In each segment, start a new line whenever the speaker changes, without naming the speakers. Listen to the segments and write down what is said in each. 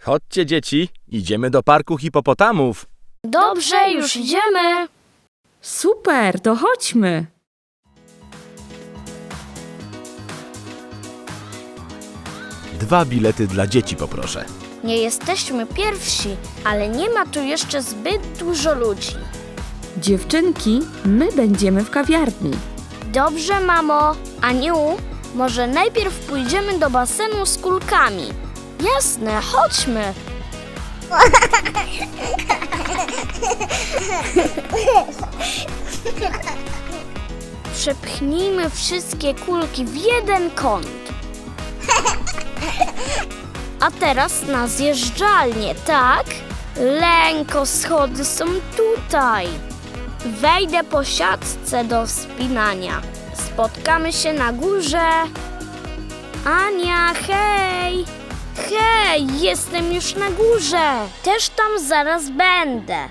Chodźcie, dzieci, idziemy do parku hipopotamów.
Dobrze, już idziemy.
Super, to chodźmy.
Dwa bilety dla dzieci poproszę.
Nie jesteśmy pierwsi, ale nie ma tu jeszcze zbyt dużo ludzi.
Dziewczynki, my będziemy w kawiarni.
Dobrze, mamo. Aniu, może najpierw pójdziemy do basenu z kulkami. Jasne, chodźmy. Przepchnijmy wszystkie kulki w jeden kąt. A teraz na zjeżdżalnię, tak? Lęko, schody są tutaj. Wejdę po siatce do wspinania. Spotkamy się na górze. Ania, hej! Hej, jestem już na górze. Też tam zaraz będę.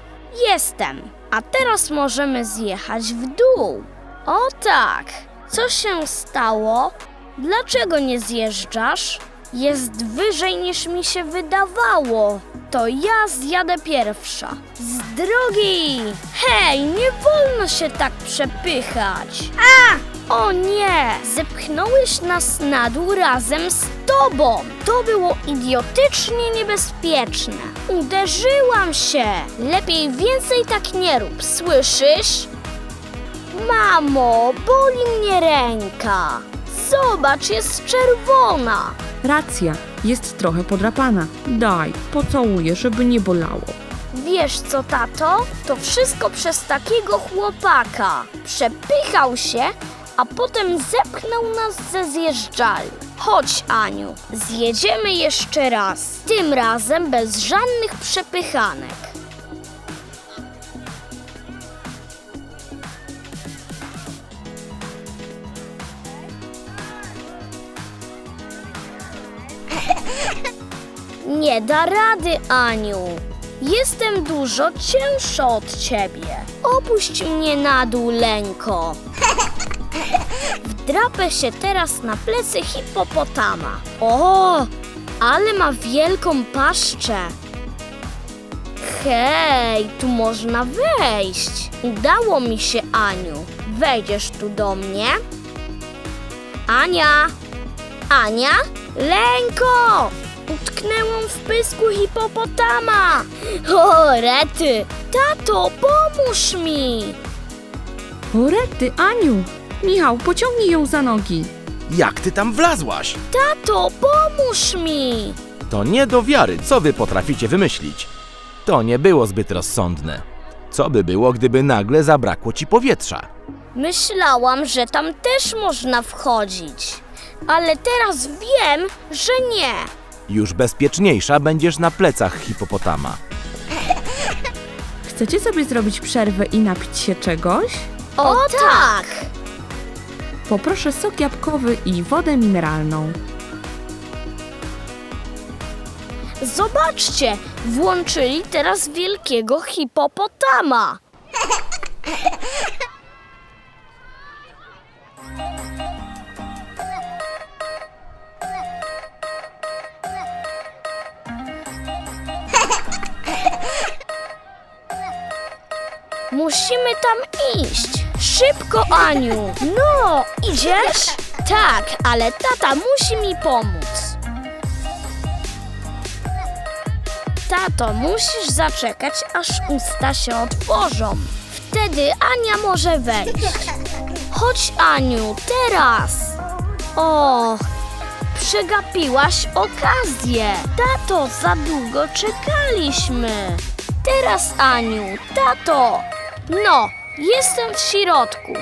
Jestem. A teraz możemy zjechać w dół. O tak. Co się stało? Dlaczego nie zjeżdżasz? Jest wyżej niż mi się wydawało. To ja zjadę pierwsza. Z drogi! Hej, nie wolno się tak przepychać. A! O nie! Zepchnąłeś nas na dół razem z tobą. To było idiotycznie niebezpieczne. Uderzyłam się. Lepiej więcej tak nie rób, słyszysz? Mamo, boli mnie ręka. Zobacz, jest czerwona.
Racja, jest trochę podrapana. Daj, pocałuję, żeby nie bolało.
Wiesz co, tato? To wszystko przez takiego chłopaka. Przepychał się, a potem zepchnął nas ze zjeżdżalni. Chodź, Aniu, zjedziemy jeszcze raz. Tym razem bez żadnych przepychanek. Nie da rady, Aniu. Jestem dużo cięższa od ciebie. Opuść mnie na dół, Lęko. Wdrapę się teraz na plecy hipopotama. O, ale ma wielką paszczę. Hej, tu można wejść. Udało mi się, Aniu. Wejdziesz tu do mnie? Ania! Ania? Lęko! Utknęłam w pysku hipopotama! O, rety! Tato, pomóż mi!
O rety, Aniu! Michał, pociągnij ją za nogi.
Jak ty tam wlazłaś?
Tato, pomóż mi!
To nie do wiary, co wy potraficie wymyślić. To nie było zbyt rozsądne. Co by było, gdyby nagle zabrakło ci powietrza?
Myślałam, że tam też można wchodzić. Ale teraz wiem, że nie.
Już bezpieczniejsza będziesz na plecach hipopotama.
Chcecie sobie zrobić przerwę i napić się czegoś?
O, tak!
Poproszę sok jabłkowy i wodę mineralną.
Zobaczcie, włączyli teraz wielkiego hipopotama. Musimy tam iść. Szybko, Aniu. No, idziesz? Tak, ale tata musi mi pomóc. Tato, musisz zaczekać, aż usta się otworzą. Wtedy Ania może wejść. Chodź, Aniu, teraz. O, przegapiłaś okazję. Tato, za długo czekaliśmy. Teraz, Aniu, tato. No, jestem w środku.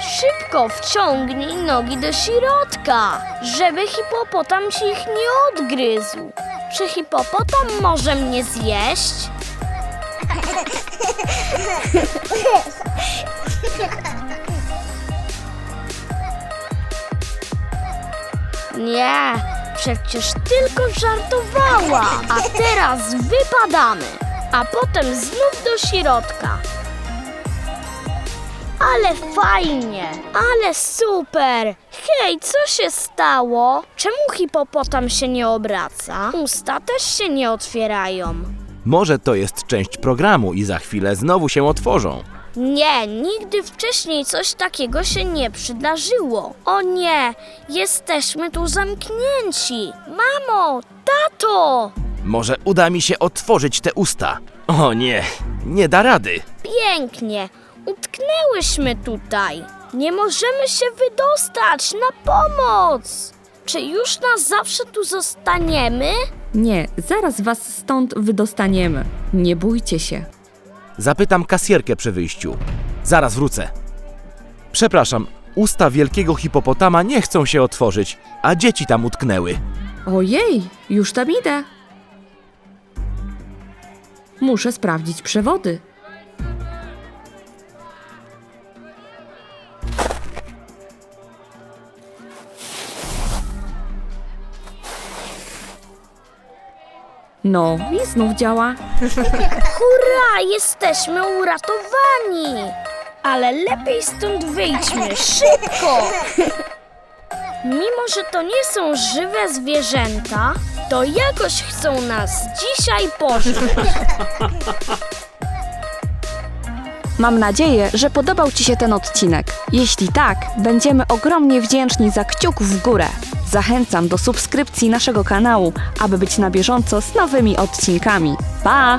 Szybko wciągnij nogi do środka, żeby hipopotam ci ich nie odgryzł. Czy hipopotam może mnie zjeść? Nie, przecież tylko żartowała. A teraz wypadamy, a potem znów do środka. Ale fajnie, ale super. Hej, co się stało? Czemu hipopotam się nie obraca? Usta też się nie otwierają.
Może to jest część programu i za chwilę znowu się otworzą.
Nie, nigdy wcześniej coś takiego się nie przydarzyło. O nie, jesteśmy tu zamknięci. Mamo, tato!
Może uda mi się otworzyć te usta. O nie, nie da rady.
Pięknie, utknęłyśmy tutaj. Nie możemy się wydostać na pomoc. Czy już na zawsze tu zostaniemy?
Nie, zaraz was stąd wydostaniemy. Nie bójcie się.
Zapytam kasjerkę przy wyjściu. Zaraz wrócę. Przepraszam, usta wielkiego hipopotama nie chcą się otworzyć, a dzieci tam utknęły.
Ojej, już tam idę. Muszę sprawdzić przewody. No, i znów działa.
Hurra, jesteśmy uratowani! Ale lepiej stąd wyjdźmy, szybko! Mimo, że to nie są żywe zwierzęta, to jakoś chcą nas dzisiaj pożreć.
Mam nadzieję, że podobał Ci się ten odcinek. Jeśli tak, będziemy ogromnie wdzięczni za kciuk w górę. Zachęcam do subskrypcji naszego kanału, aby być na bieżąco z nowymi odcinkami. Pa!